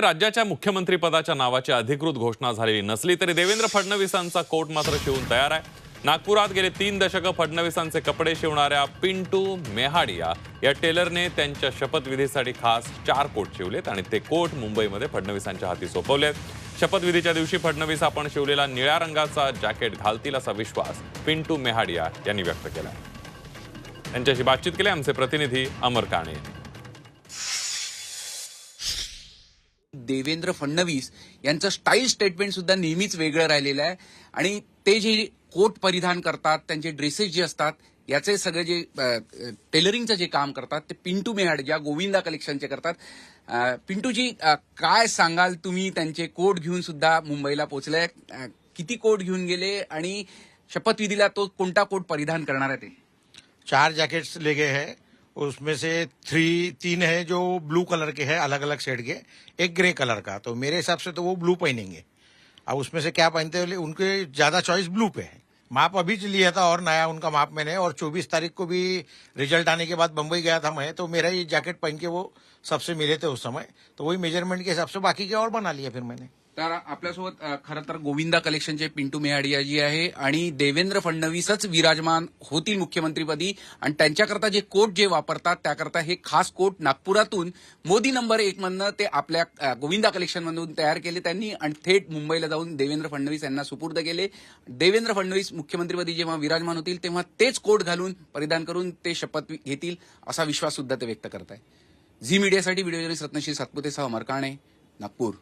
राज्याच्या मुख्यमंत्रीपदाच्या नावाची अधिकृत घोषणा झालेली नसली तरी देवेंद्र फडणवीसांचा कोट मात्र शिवून तयार आहे. नागपुरात गेले तीन दशकं फडणवीसांचे कपडे शिवणाऱ्या पिंटू मेहाडिया या टेलरने त्यांच्या शपथविधीसाठी खास चार कोट शिवलेत आणि ते कोट मुंबईमध्ये फडणवीसांच्या हाती सोपवलेत. शपथविधीच्या दिवशी फडणवीस आपण शिवलेला निळ्या रंगाचा जॅकेट घालतील असा विश्वास पिंटू मेहाडिया यांनी व्यक्त केला. त्यांच्याशी बातचीत केली आमचे प्रतिनिधी अमर काणे. यांनी देवेंद्र फडणवीस यांचं स्टाईल स्टेटमेंट सुद्धा नेहमीच वेगळं राहिलेलं आहे. आणि ते जे कोट परिधान करतात त्यांचे ड्रेसेस जे असतात याचे सगळे जे टेलरिंगचं जे काम करतात ते पिंटू मेहाड ज्या गोविंदा कलेक्शनचे करतात. पिंटूजी काय सांगाल तुम्ही? त्यांचे कोट घेऊन सुद्धा मुंबईला पोहोचले किती कोट घेऊन गेले? आणि शपथविधीला तो कोणता कोट परिधान करणार आहे ते? चार जैकेट्स ले गए हैं. उसमें से थ्री तीन है जो ब्लू कलर के हैं अलग अलग शेड के। एक ग्रे कलर का। तो मेरे हिसाब से तो वो ब्लू पहनेंगे। अब उसमें से क्या पहनते हैं? उनके ज़्यादा चॉइस ब्लू पे है। माप अभी लिया था और नया उनका माप मैंने, और 24 तारीख को भी रिज़ल्ट आने के बाद बम्बई गया था मैं तो मेरा ये जैकेट पहन के वो सबसे मिले थे उस समय। तो वही मेज़रमेंट के हिसाब से बाकी के और बना लिया फिर मैंने। तर आपल्यासोबत खरं तर गोविंदा कलेक्शनचे पिंटू मेहाडिया जी आहे आणि देवेंद्र फडणवीसच विराजमान होतील मुख्यमंत्रीपदी. आणि त्यांच्याकरता जे कोट जे वापरतात त्याकरता हे खास कोट नागपुरातून मोदी नंबर एक मधनं ते आपल्या गोविंदा कलेक्शनमधून तयार केले त्यांनी. आणि थेट मुंबईला जाऊन देवेंद्र फडणवीस यांना सुपूर्द केले. देवेंद्र फडणवीस मुख्यमंत्रीपदी जेव्हा विराजमान होतील तेव्हा तेच कोट घालून परिधान करून ते शपथ घेतील असा विश्वास सुद्धा ते व्यक्त करत आहे झी मीडियासाठी व्हिडिओ जर्नलिस्ट रत्नश्री सातपुतेसह मरकाणे नागपूर.